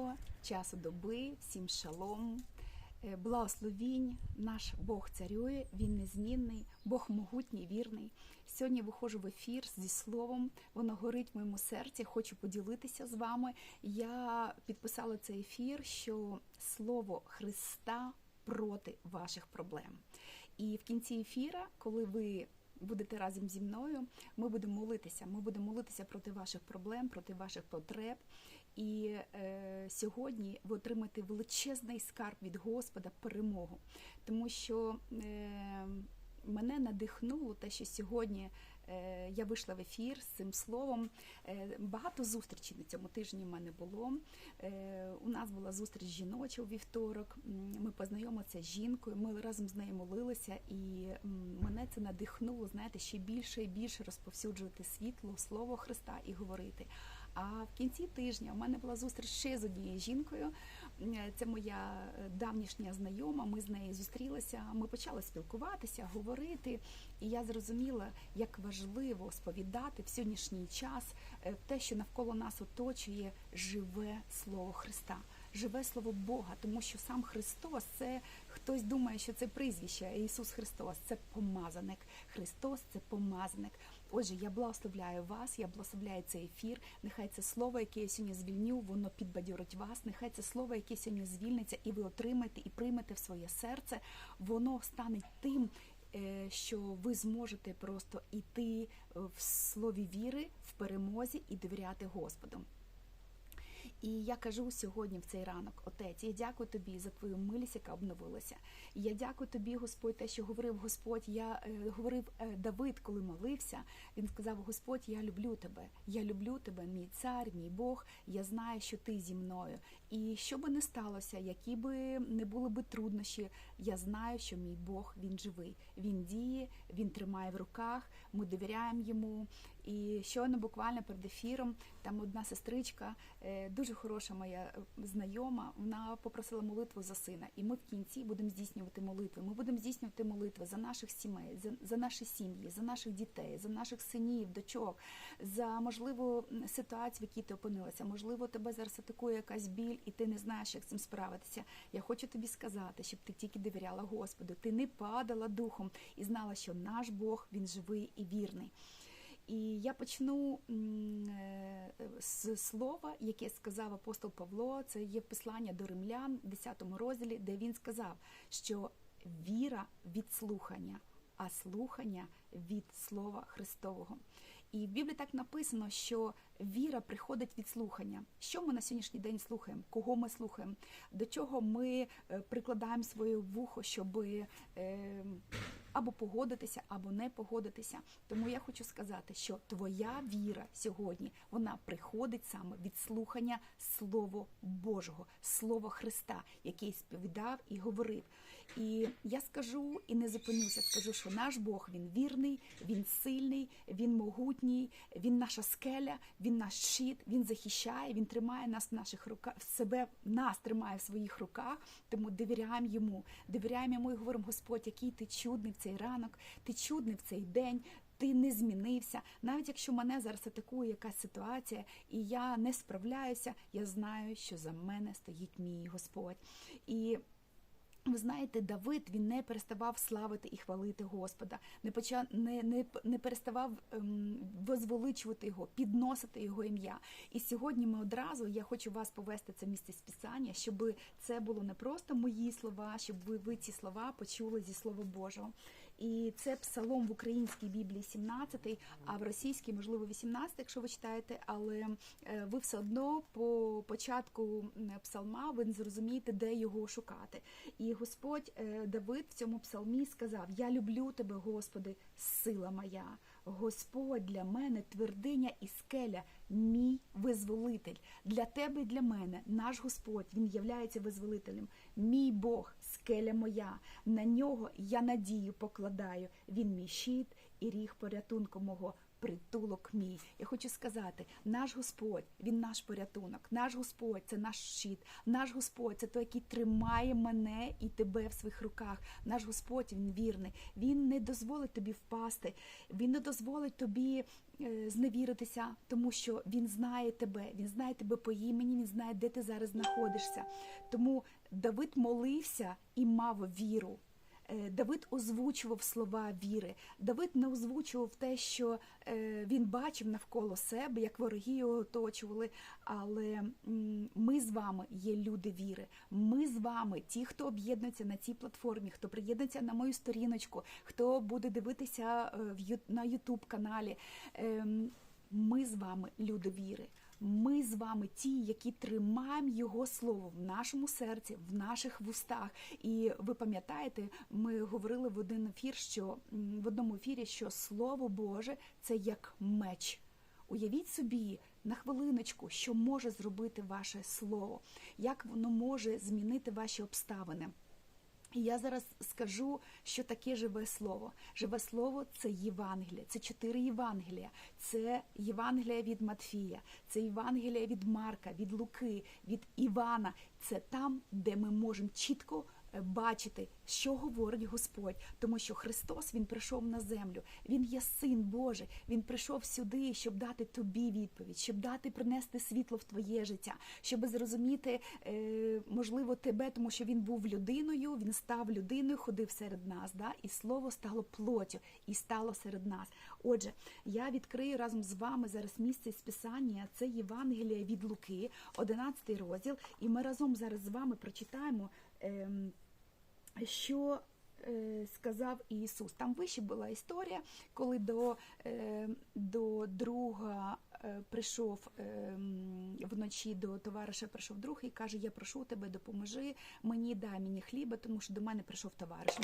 доброго часу доби, всім шалом, Е, благословінь. Наш Бог царює, він незмінний, Бог могутній, вірний. Сьогодні виходжу в ефір зі словом. Воно горить в моєму серці. Хочу поділитися з вами. Я підписала цей ефір, що слово Христа проти ваших проблем. І в кінці ефіра, коли ви будете разом зі мною, ми будемо молитися. Ми будемо молитися проти ваших проблем, проти ваших потреб. І е, сьогодні ви отримаєте величезний скарб від Господа перемогу, тому що е, мене надихнуло те, що сьогодні е, я вийшла в ефір з цим словом. Е, багато зустрічей на цьому тижні в мене було. Е, у нас була зустріч жіноча у вівторок. Ми познайомилися з жінкою. Ми разом з нею молилися, і мене це надихнуло, знаєте, ще більше і більше розповсюджувати світло, слово Христа і говорити. А в кінці тижня у мене була зустріч ще з однією жінкою. Це моя е, давнішня знайома. Ми з нею зустрілися. Ми почали спілкуватися, говорити. І я зрозуміла, як важливо сповідати в сьогоднішній час е, те, що навколо нас оточує живе слово Христа. Живе слово Бога, тому що сам Христос це хтось думає, що це прізвище. Ісус Христос це помазаник. Христос це помазаник. Отже, я благословляю вас, я благословляю цей ефір. Нехай це слово, яке я сьогодні звільню, воно підбадьорить вас. Нехай це слово, яке сьогодні звільниться, і ви отримаєте і приймете в своє серце, воно стане тим. е, Що ви зможете просто іти е, в слові віри, в перемозі і довіряти Господу. І я кажу сьогодні в цей ранок, отець, я дякую тобі за твою милість, яка обновилася. Я дякую тобі, Господь, те, що говорив Господь. Я е, говорив е, Давид, коли молився. Він сказав: Господь, я люблю тебе. Я люблю тебе, мій цар, мій Бог. Я знаю, що ти зі мною. І що би не сталося, які би не були би труднощі, я знаю, що мій Бог він живий. Він діє, він тримає в руках. Ми довіряємо йому. І щойно буквально перед ефіром там одна сестричка, е, дуже хороша моя е, знайома, вона попросила молитву за сина. І ми в кінці будемо здійснювати молитви. Ми будемо здійснювати молитви за наших сімей, за, за наші сім'ї, за наших дітей, за наших синів, дочок, за можливо ситуацію, в якій ти опинилася. Можливо, тебе зараз атакує якась біль, і ти не знаєш, як з цим справитися. Я хочу тобі сказати, щоб ти тільки довіряла Господу, ти не падала духом і знала, що наш Бог він живий і вірний. І я почну е, з слова, яке сказав апостол Павло. Це є послання до римлян в 10 розділі, де він сказав, що віра від слухання, а слухання від Слова Христового. І в Біблії так написано, що віра приходить від слухання. Що ми на сьогоднішній день слухаємо? Кого ми слухаємо? До чого ми е, прикладаємо своє вухо, щоб е, або погодитися, або не погодитися. Тому я хочу сказати, що твоя віра сьогодні вона приходить саме від слухання Слова Божого, Слова Христа, який сповідав і говорив. І я скажу і не зупинюся, скажу, що наш Бог він вірний, він сильний, він могутній, він наша скеля, він наш щит, він захищає, він тримає нас в наших руках, себе нас тримає в своїх руках. Тому довіряємо йому, довіряємо йому і говоримо, Господь, який ти чудний в цей ранок, ти чудний в цей день. Ти не змінився, навіть якщо мене зараз атакує якась ситуація, і я не справляюся, я знаю, що за мене стоїть мій Господь. І ви знаєте, Давид він не переставав славити і хвалити Господа, не почав не, не, не переставав ем, возвеличувати його, підносити його ім'я. І сьогодні ми одразу я хочу вас повести це місце списання, щоб це було не просто мої слова, щоб ви, ви ці слова почули зі Слова Божого. І це псалом в українській Біблії 17, а в російській, можливо, 18, якщо ви читаєте, але е, ви все одно по початку псалма ви не зрозумієте, де його шукати. І Господь е, Давид в цьому псалмі сказав: Я люблю тебе, Господи, сила моя. Господь для мене твердиня і скеля, мій визволитель. Для тебе і для мене наш Господь, Він являється визволителем. Мій Бог, скеля моя. На нього я надію покладаю. Він мій щит і ріг порятунку мого. Притулок мій. Я хочу сказати, наш Господь, Він наш порятунок, наш Господь це наш щит, наш Господь це той, який тримає мене і тебе в своїх руках. Наш Господь він вірний. Він не дозволить тобі впасти, він не дозволить тобі е, зневіритися, тому що він знає тебе, він знає тебе по імені, він знає, де ти зараз знаходишся. Тому Давид молився і мав віру. Е, Давид озвучував слова віри. Давид не озвучував те, що е, він бачив навколо себе, як вороги його оточували. Але ми з вами є люди віри. Ми з вами, ті, хто об'єднується на цій платформі, хто приєднується на мою сторіночку, хто буде дивитися е, на Ютуб каналі. Ем, Ми з вами люди віри. Ми з вами ті, які тримаємо його слово в нашому серці, в наших вустах. І ви пам'ятаєте, ми говорили в один ефір, що в одному ефірі, що слово Боже це як меч. Уявіть собі на хвилиночку, що може зробити ваше слово, як воно може змінити ваші обставини. І я зараз скажу, що таке живе слово. Живе слово це Євангелія, це чотири Євангелія. Це Євангелія від Матфія, це Євангелія від Марка, від Луки, від Івана. Це там, де ми можемо чітко бачити, що говорить Господь, тому що Христос Він прийшов на землю. Він є син Божий. Він прийшов сюди, щоб дати тобі відповідь, щоб дати принести світло в твоє життя, щоб зрозуміти, е, можливо, тебе, тому що він був людиною, він став людиною, ходив серед нас. Да? І слово стало плоттю і стало серед нас. Отже, я відкрию разом з вами зараз місце з Писання. Це Євангелія від Луки, 11 розділ, і ми разом зараз з вами прочитаємо. Ем, що е, сказав Ісус. Там вище була історія, коли до, е, до друга е, прийшов е, вночі до товариша, прийшов друг і каже: Я прошу тебе, допоможи мені, дай мені хліба, тому що до мене прийшов товариш.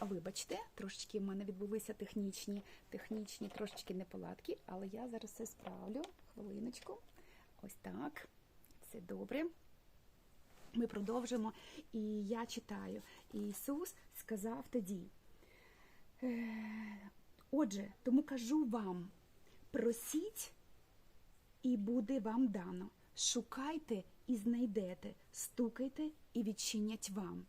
Вибачте, трошечки в мене відбулися технічні, технічні трошечки неполадки, але я зараз все справлю. Хвилиночку. Ось так. Все добре. Ми продовжимо, і я читаю. Ісус сказав тоді. «Е, Отже, тому кажу вам: просіть, і буде вам дано. Шукайте і знайдете, стукайте і відчинять вам.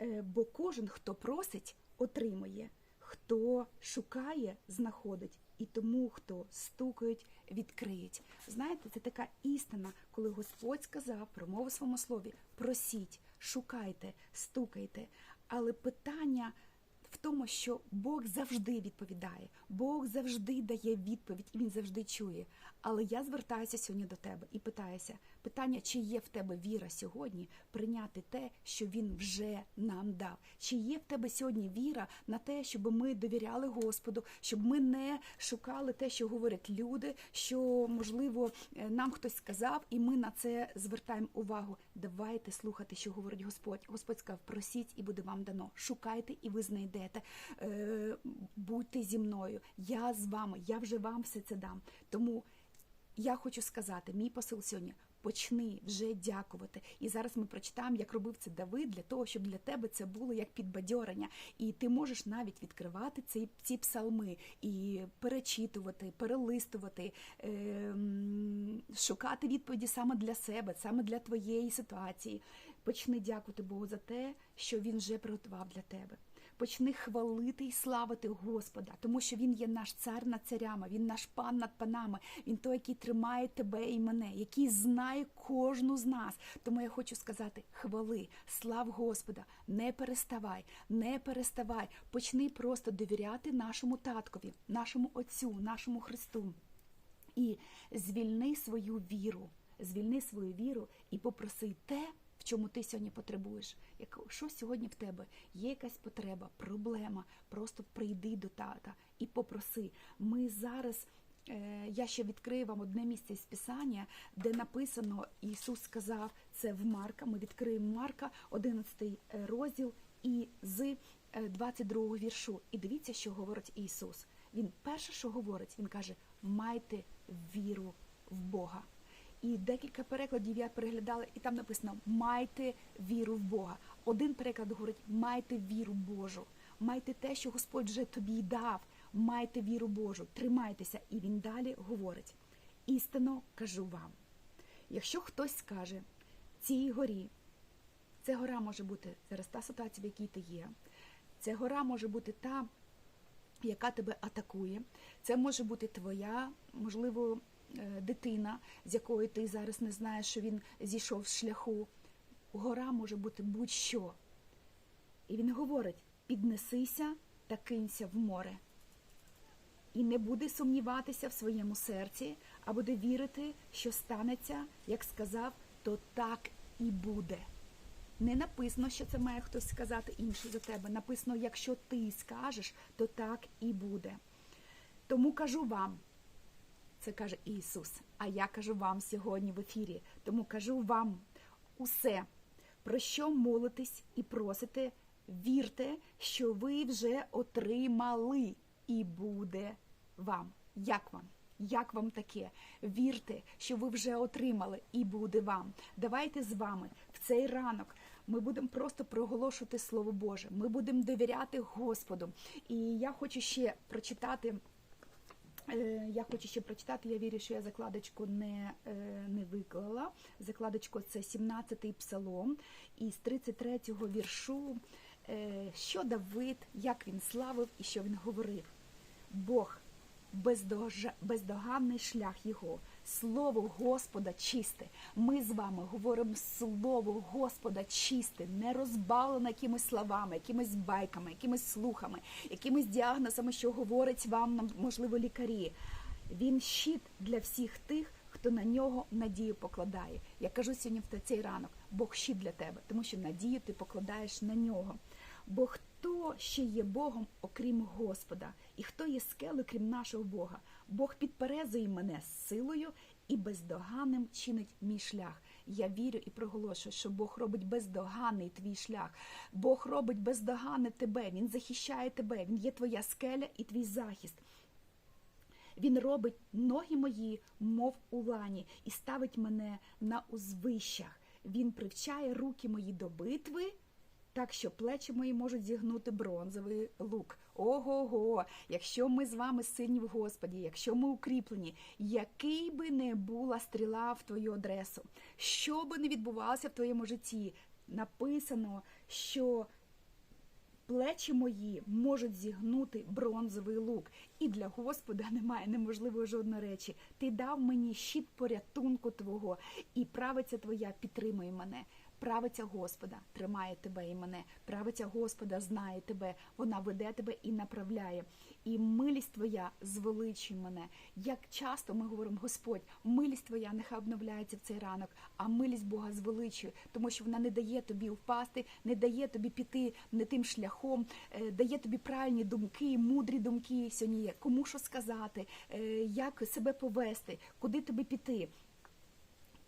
Е, Бо кожен, хто просить, отримує, хто шукає, знаходить, і тому, хто стукають, відкриють. Знаєте, це така істина, коли Господь сказав, промовив своєму слові: просіть, шукайте, стукайте. Але питання в тому, що Бог завжди відповідає, Бог завжди дає відповідь, і він завжди чує. Але я звертаюся сьогодні до тебе і питаюся: питання, чи є в тебе віра сьогодні прийняти те, що він вже нам дав? Чи є в тебе сьогодні віра на те, щоб ми довіряли Господу, щоб ми не шукали те, що говорять люди, що можливо е, нам хтось сказав, і ми на це звертаємо увагу. Давайте слухати, що говорить Господь. Господь сказав: просіть, і буде вам дано. Шукайте, і ви знайдете. Е, Будьте зі мною. Я з вами, я вже вам все це дам. Тому я хочу сказати, мій посил сьогодні. Почни вже дякувати. І зараз ми прочитаємо, як робив це Давид, для того, щоб для тебе це було як підбадьорення. І ти можеш навіть відкривати ці, ці псалми і перечитувати, перелистувати, е, шукати відповіді саме для себе, саме для твоєї ситуації. Почни дякувати Богу за те, що він вже приготував для тебе. Почни хвалити і славити Господа, тому що Він є наш цар над царями, Він наш пан над панами, Він той, який тримає тебе і мене, який знає кожну з нас. Тому я хочу сказати: хвали, слав Господа, не переставай, не переставай. Почни просто довіряти нашому таткові, нашому Отцю, нашому Христу. І звільни свою віру, звільни свою віру і попроси те, чому ти сьогодні потребуєш. Як що сьогодні в тебе є якась потреба, проблема, просто прийди до тата і попроси. Ми зараз. е, Я ще відкрию вам одне місце з Писання, де написано, Ісус сказав це в Марка. Ми відкриємо Марка, 11 розділ, і з е, 22 віршу. І дивіться, що говорить Ісус. Він перше, що говорить, він каже: майте віру в Бога. І декілька перекладів я переглядала, і там написано Майте віру в Бога. Один переклад говорить Майте віру Божу. майте те, що Господь вже тобі дав. Майте віру Божу, тримайтеся. І він далі говорить: істинно кажу вам. Якщо хтось скаже цій горі, це гора може бути зараз та ситуація, в якій ти є. Це гора може бути та, яка тебе атакує. Це може бути твоя, можливо, дитина, з якою ти зараз не знаєш, що він зійшов з шляху. Гора може бути будь-що. І він говорить: піднесися та кинься в море. І не буде сумніватися в своєму серці, а буде вірити, що станеться, як сказав, то так і буде. Не написано, що це має хтось сказати інший за тебе. Написано, якщо ти скажеш, то так і буде. Тому кажу вам, це каже Ісус, а я кажу вам сьогодні в ефірі. Тому кажу вам усе, про що молитесь і просите, вірте, що ви вже отримали, і буде вам. Як вам? Як вам таке? Вірте, що ви вже отримали, і буде вам. Давайте з вами в цей ранок. Ми будемо просто проголошувати Слово Боже. Ми будемо довіряти Господу. І я хочу ще прочитати. Е, Я хочу ще прочитати. Я вірю, що я закладочку не, е, не виклала. Закладочку це 17-й псалом, і з 33-го віршу, е, що Давид, як він славив і що він говорив. Бог бездоганний шлях його. Слово Господа чисте. Ми з вами говоримо слово Господа чисте, не розбавлене якимись словами, якимись байками, якимись слухами, якимись діагнозами, що говорять вам, можливо, лікарі. Він щит для всіх тих, хто на нього надію покладає. Я кажу сьогодні в цей ранок, Бог щит для тебе, тому що надію ти покладаєш на нього. Бо хто ще є Богом, окрім Господа, і хто є скелею, крім нашого Бога? Бог підперезує мене силою і бездоганним чинить мій шлях. Я вірю і проголошую, що Бог робить бездоганний твій шлях. Бог робить бездоганне тебе. Він захищає тебе. Він є твоя скеля і твій захист. Він робить ноги мої, мов у лані, і ставить мене на узвищах. Він привчає руки мої до битви, так що плечі мої можуть зігнути бронзовий лук. Ого-го! Якщо ми з вами сильні в Господі, якщо ми укріплені, який би не була стріла в твою адресу, що би не відбувалося в твоєму житті, написано, що плечі мої можуть зігнути бронзовий лук. І для Господа немає неможливої жодної речі. Ти дав мені щит порятунку Твого, і правиця Твоя підтримує мене. Правиця Господа тримає тебе і мене. Правиця Господа знає тебе, вона веде тебе і направляє. І милість Твоя звеличує мене. Як часто ми говоримо, Господь, милість Твоя нехай обновляється в цей ранок, а милість Бога звеличує, тому що вона не дає тобі впасти, не дає тобі піти не тим шляхом, е, дає тобі правильні думки, мудрі думки сьогодні є. Кому що сказати, е, як себе повести, куди тобі піти.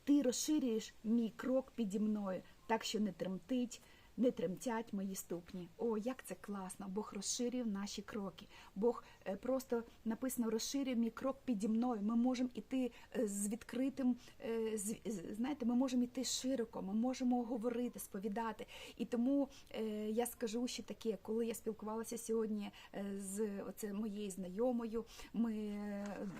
Ти розширюєш мій крок піді мною, так що не тремтить, не тремтять мої ступні. О, як це класно! Бог розширює наші кроки. Бог е, просто написано розширює мій крок піді мною. Ми можемо іти е, з відкритим, е, знаєте, ми можемо йти широко, ми можемо говорити, сповідати. І тому я скажу ще таке, коли я спілкувалася сьогодні з оце моєю знайомою, ми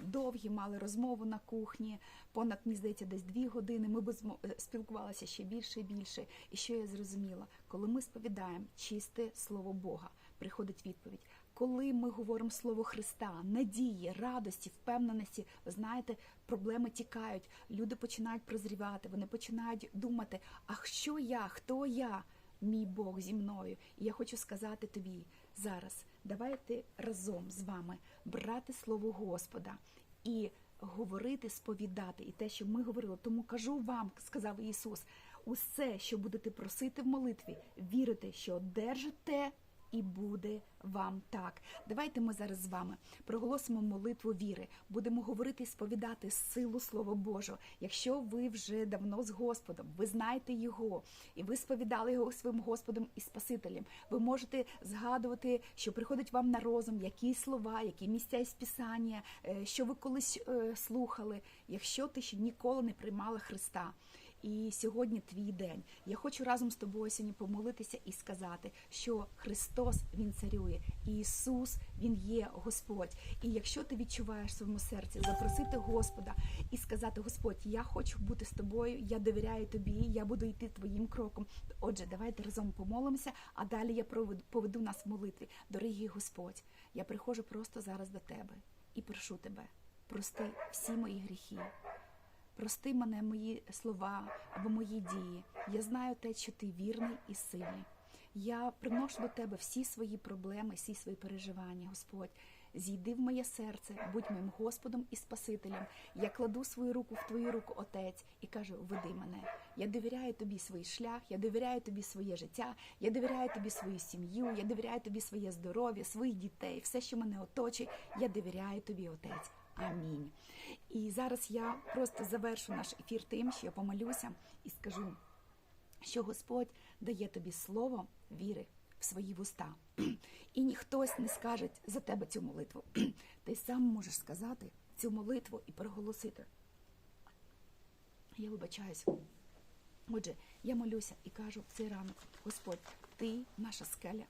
довгі мали розмову на кухні, понад мені здається, десь дві години. Ми мо- е, спілкувалися ще більше і більше. І що я зрозуміла, коли ми сповідаємо чисте слово Бога, приходить відповідь. Коли ми говоримо слово Христа, надії, радості, впевненості, ви знаєте, проблеми тікають. Люди починають прозрівати, вони починають думати: а що я, хто я? Мій Бог зі мною. І я хочу сказати тобі зараз, давайте разом з вами брати слово Господа і говорити, сповідати, і те, що ми говорили. Тому кажу вам, сказав Ісус, усе, що будете просити в молитві, вірите, що одержите. І буде вам так. Давайте ми зараз з вами проголосимо молитву віри. Будемо говорити і сповідати силу Слова Божого. Якщо ви вже давно з Господом, ви знаєте Його, і ви сповідали його своїм Господом і Спасителем. Ви можете згадувати, що приходить вам на розум, які слова, які місця із Писання, е, що ви колись е, слухали. Якщо ти ще ніколи не приймала Христа. І сьогодні твій день. Я хочу разом з тобою сьогодні помолитися і сказати, що Христос Він царює, і Ісус Він є Господь. І якщо ти відчуваєш в своєму серці запросити Господа і сказати: Господь, я хочу бути з тобою, я довіряю тобі, я буду йти твоїм кроком. Отже, давайте разом помолимося, а далі я поведу нас в молитві. Дорогий Господь, я приходжу просто зараз до тебе і прошу тебе, прости всі мої гріхи. Прости мене мої слова або мої дії. Я знаю те, що ти вірний і сильний. Я приношу до тебе всі свої проблеми, всі свої переживання, Господь. Зійди в моє серце, будь моїм Господом і Спасителем. Я кладу свою руку в твою руку, Отець, і кажу: веди мене. Я довіряю тобі свій шлях, я довіряю тобі своє життя, я довіряю тобі свою сім'ю, я довіряю тобі своє здоров'я, своїх дітей, все, що мене оточує. Я довіряю тобі, Отець. Амінь. І зараз я просто завершу наш ефір тим, що я помолюся і скажу, що Господь дає тобі слово віри в свої вуста. І ніхтось не скаже за тебе цю молитву. Ти сам можеш сказати цю молитву і проголосити. Я вибачаюсь. Отже, я молюся і кажу в цей ранок, Господь, ти наша скеля,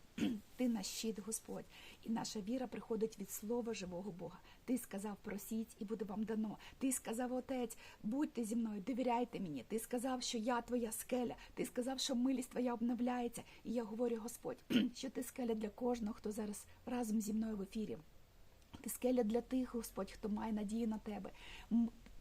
ти наш щит, Господь, і наша віра приходить від слова живого Бога. Ти сказав, просіть, і буде вам дано. Ти сказав, Отець, будьте зі мною, довіряйте мені. Ти сказав, що я твоя скеля. Ти сказав, що милість твоя обновляється. І я говорю, Господь, що ти скеля для кожного, хто зараз разом зі мною в ефірі. Ти скеля для тих, Господь, хто має надію на тебе.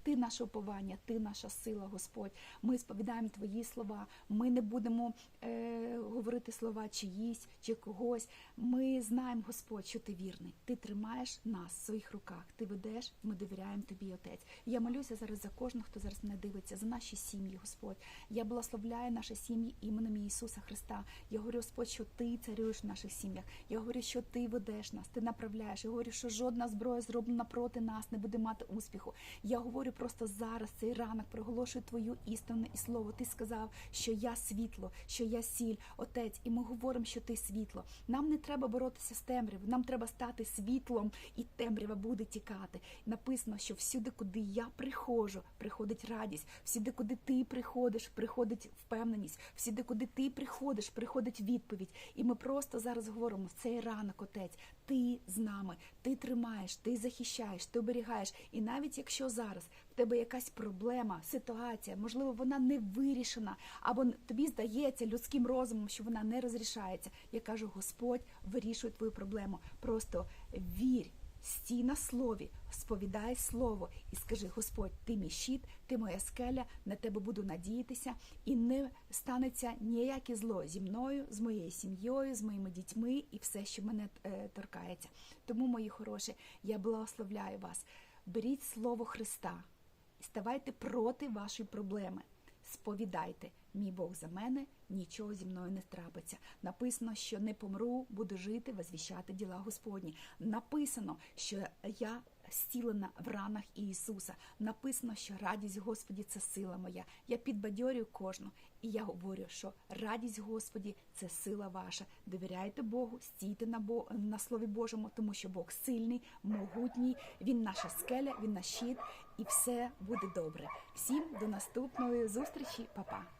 Ти наше уповання, ти наша сила, Господь. Ми сповідаємо Твої слова. Ми не будемо е, говорити слова чиїсь чи когось. Ми знаємо, Господь, що ти вірний. Ти тримаєш нас в своїх руках. Ти ведеш, ми довіряємо тобі, Отець. Я молюся зараз за кожного, хто зараз мене дивиться, за наші сім'ї, Господь. Я благословляю наші сім'ї іменем Ісуса Христа. Я говорю, Господь, що ти царюєш в наших сім'ях. Я говорю, що ти ведеш нас, ти направляєш. Я говорю, що жодна зброя зроблена проти нас не буде мати успіху. Я говорю просто зараз цей ранок проголошую твою істину і слово. Ти сказав, що я світло, що я сіль, отець, і ми говоримо, що ти світло. Нам не треба боротися з темрявою, нам треба стати світлом, і темрява буде тікати. Написано, що всюди, куди я приходжу, приходить радість. Всюди, куди ти приходиш, приходить впевненість. Всюди, куди ти приходиш, приходить відповідь. І ми просто зараз говоримо в цей ранок, отець. Ти з нами, ти тримаєш, ти захищаєш, ти оберігаєш. І навіть якщо зараз в тебе якась проблема, ситуація, можливо, вона не вирішена, або тобі здається людським розумом, що вона не розрішається. Я кажу, Господь вирішує твою проблему. Просто вірь. Стій на слові, сповідай слово і скажи: Господь, ти мій щит, ти моя скеля, на тебе буду надіятися, і не станеться ніяке зло зі мною, з моєю сім'єю, з моїми дітьми і все, що мене е, торкається. Тому, мої хороші, я благословляю вас. Беріть слово Христа і ставайте проти вашої проблеми. Сповідайте, мій Бог за мене, нічого зі мною не трапиться. Написано, що не помру, буду жити, возвіщати діла Господні. Написано, що я зцілена в ранах Ісуса. Написано, що радість Господі це сила моя. Я підбадьорюю кожну, і я говорю, що радість Господі це сила ваша. Довіряйте Богу, стійте на Бо... на Слові Божому, тому що Бог сильний, могутній, Він наша скеля, Він наш щит, і все буде добре. Всім до наступної зустрічі, Па-па!